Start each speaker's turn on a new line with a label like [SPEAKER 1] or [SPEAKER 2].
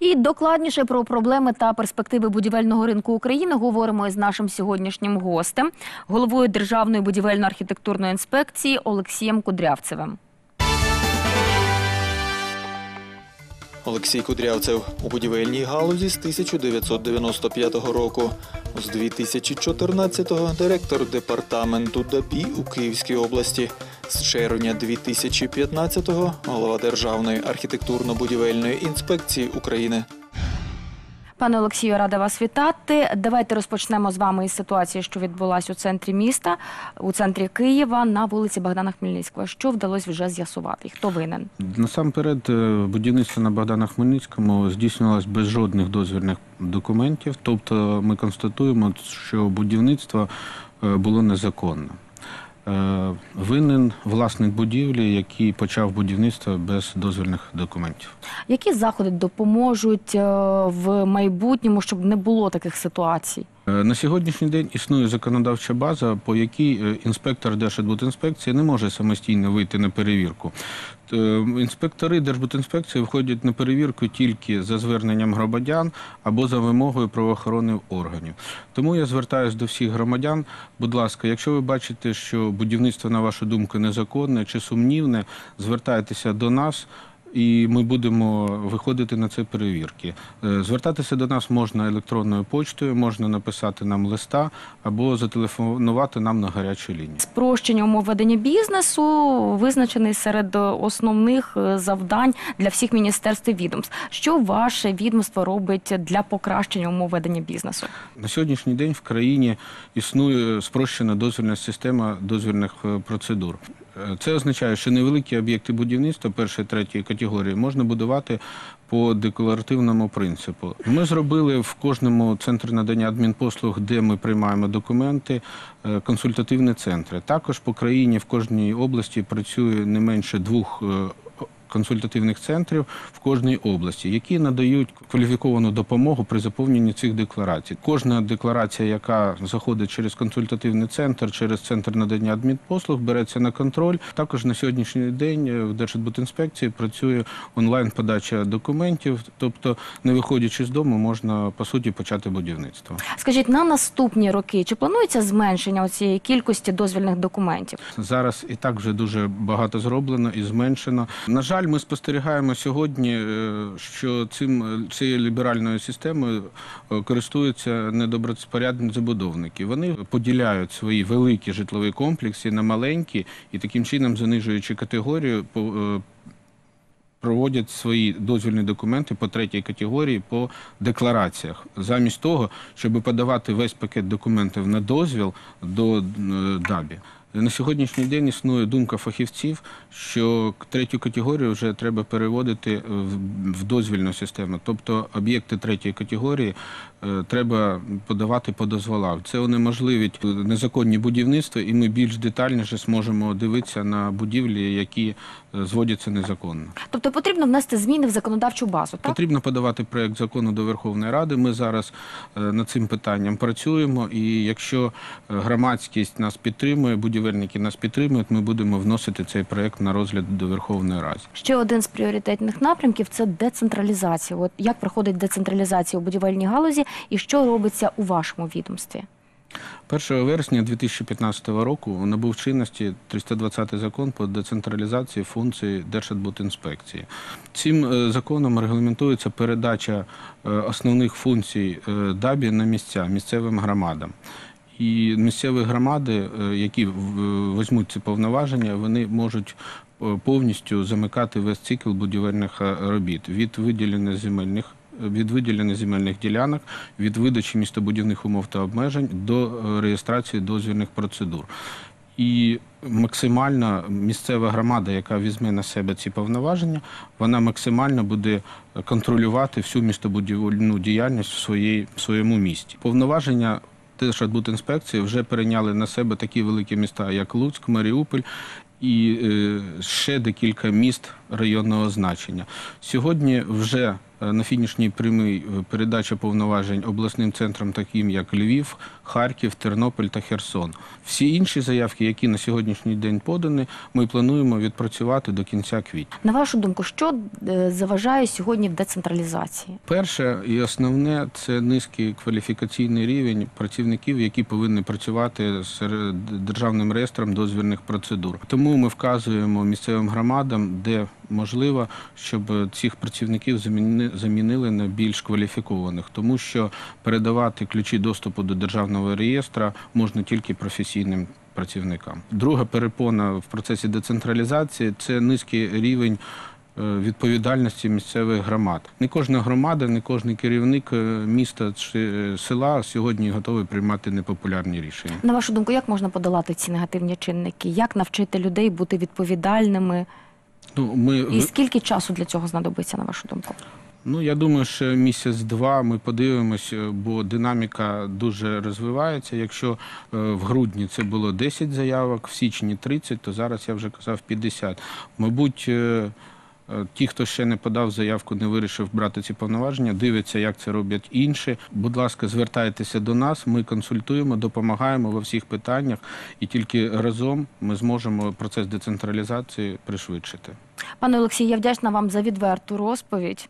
[SPEAKER 1] І докладніше про проблеми та перспективи будівельного ринку України говоримо із нашим сьогоднішнім гостем, головою Державної будівельно-архітектурної інспекції Олексієм Кудрявцевим.
[SPEAKER 2] Олексій Кудрявцев у будівельній галузі з 1995 року. З 2014-го директор департаменту ДАБІ у Київській області. З червня 2015-го голова Державної архітектурно-будівельної інспекції України.
[SPEAKER 1] Пане Олексію, рада вас вітати. Давайте розпочнемо з вами із ситуації, що відбулася у центрі міста, у центрі Києва на вулиці Богдана Хмельницького. Що вдалося вже з'ясувати? Хто винен?
[SPEAKER 3] Насамперед, е, будівництво на Богдана Хмельницькому здійснювалось без жодних дозвільних документів. Тобто ми констатуємо, що будівництво е, було незаконне. Е, Винен власник будівлі, який почав будівництво без дозвільних документів.
[SPEAKER 1] Які заходи допоможуть е, в майбутньому, щоб не було таких ситуацій?
[SPEAKER 3] Е, На сьогоднішній день існує законодавча база, по якій е, інспектор Держбудінспекції не може самостійно вийти на перевірку. Е, Інспектори Держбудінспекції входять на перевірку тільки за зверненням громадян або за вимогою правоохоронних органів. Тому я звертаюся до всіх громадян. Будь ласка, якщо ви бачите, що будівництво, на вашу думку, незаконне чи сумнівне, звертайтеся до нас. І ми будемо виходити на це перевірки. Е, Звертатися до нас можна електронною почтою, можна написати нам листа або зателефонувати нам на гарячу лінію.
[SPEAKER 1] Спрощення умов ведення бізнесу визначений серед основних е, завдань для всіх міністерств і відомств. Що ваше відомство робить для покращення умов ведення бізнесу?
[SPEAKER 3] На сьогоднішній день в країні існує спрощена дозвільна система дозвільних е, процедур. Е, Це означає, що невеликі об'єкти будівництва першої третьої категорії можна будувати по декларативному принципу. Ми зробили в кожному центрі надання адмінпослуг, де ми приймаємо документи, е, консультативні центри. Також по країні в кожній області працює не менше двох. Консультативних центрів в кожній області, які надають кваліфіковану допомогу при заповненні цих декларацій. Кожна декларація, яка заходить через консультативний центр, через центр надання адмінпослуг, береться на контроль. Також на сьогоднішній день е, в Держбудінспекції працює онлайн подача документів, тобто, не виходячи з дому, можна по суті почати будівництво.
[SPEAKER 1] Скажіть, на наступні роки чи планується зменшення цієї кількості дозвільних документів?
[SPEAKER 3] Зараз і так вже дуже багато зроблено і зменшено. На жаль, ми спостерігаємо сьогодні, е, що цим е, цією ліберальною системою е, користуються недобропорядні забудовники. Вони поділяють свої великі житлові комплекси на маленькі і таким чином, занижуючи категорію, проводять свої дозвільні документи по третій категорії по деклараціях, замість того, щоб подавати весь пакет документів на дозвіл до ДАБІ. На сьогоднішній день існує думка фахівців, що третю категорію вже треба переводити в, дозвільну систему. Тобто об'єкти третьої категорії треба подавати по дозволах. Це унеможливить незаконні будівництва, і ми більш детальніше зможемо дивитися на будівлі, які е, зводяться незаконно.
[SPEAKER 1] Тобто потрібно внести зміни в законодавчу базу, так?
[SPEAKER 3] Потрібно подавати проект закону до Верховної Ради. Ми зараз е, над цим питанням працюємо. І якщо е, громадськість нас підтримує, будівельники нас підтримують, ми будемо вносити цей проект на розгляд до Верховної Ради.
[SPEAKER 1] Ще один з пріоритетних напрямків це децентралізація. От як проходить децентралізація у будівельній галузі і що робиться у вашому відомстві?
[SPEAKER 3] 1 вересня 2015 року набув чинності 320 закон по децентралізації функцій Держадбудінспекції. Цим е, законом регламентується передача е, основних функцій е, ДАБІ на місця місцевим громадам. І місцеві громади, які візьмуть ці повноваження, вони можуть повністю замикати весь цикл будівельних робіт від виділення земельних від виділення земельних ділянок, від видачі містобудівних умов та обмежень до е, реєстрації дозвільних процедур. І максимально місцева громада, яка візьме на себе ці повноваження, вона максимально буде контролювати всю містобудівельну діяльність в, своїй, в своєму місті. Повноваження Держадбудінспекції вже перейняли на себе такі великі міста, як Луцьк, Маріуполь і е, ще декілька міст районного значення. Сьогодні вже на фінішній прямій е, передача повноважень обласним центрам, таким як Львів, Харків, Тернопіль та Херсон. Всі інші заявки, які на сьогоднішній день подані, ми плануємо відпрацювати до кінця квітня.
[SPEAKER 1] На вашу думку, що е, заважає сьогодні в децентралізації?
[SPEAKER 3] Перше і основне це низький кваліфікаційний рівень працівників, які повинні працювати серед державним реєстром дозвільних процедур. Тому ми вказуємо місцевим громадам, де можливо, щоб цих працівників заміни- замінили на більш кваліфікованих, тому що передавати ключі доступу до державного реєстра можна тільки професійним працівникам. Друга перепона в процесі децентралізації це низький рівень е, відповідальності місцевих громад. Не кожна громада, не кожен керівник е, міста чи е, села сьогодні готовий приймати непопулярні рішення.
[SPEAKER 1] На вашу думку, як можна подолати ці негативні чинники? Як навчити людей бути відповідальними?
[SPEAKER 3] Ну, ми
[SPEAKER 1] І скільки часу для цього знадобиться, на вашу думку?
[SPEAKER 3] Ну, я думаю, що місяць-два ми подивимось, е, бо динаміка дуже розвивається. Якщо е, в грудні це було 10 заявок, в січні 30, то зараз я вже казав 50. Мабуть, е, ті, хто ще не подав заявку, не вирішив брати ці повноваження, дивиться, як це роблять інші. Будь ласка, звертайтеся до нас. Ми консультуємо, допомагаємо во всіх питаннях, і тільки разом ми зможемо процес децентралізації пришвидшити.
[SPEAKER 1] Пане Олексій, я вдячна вам за відверту розповідь.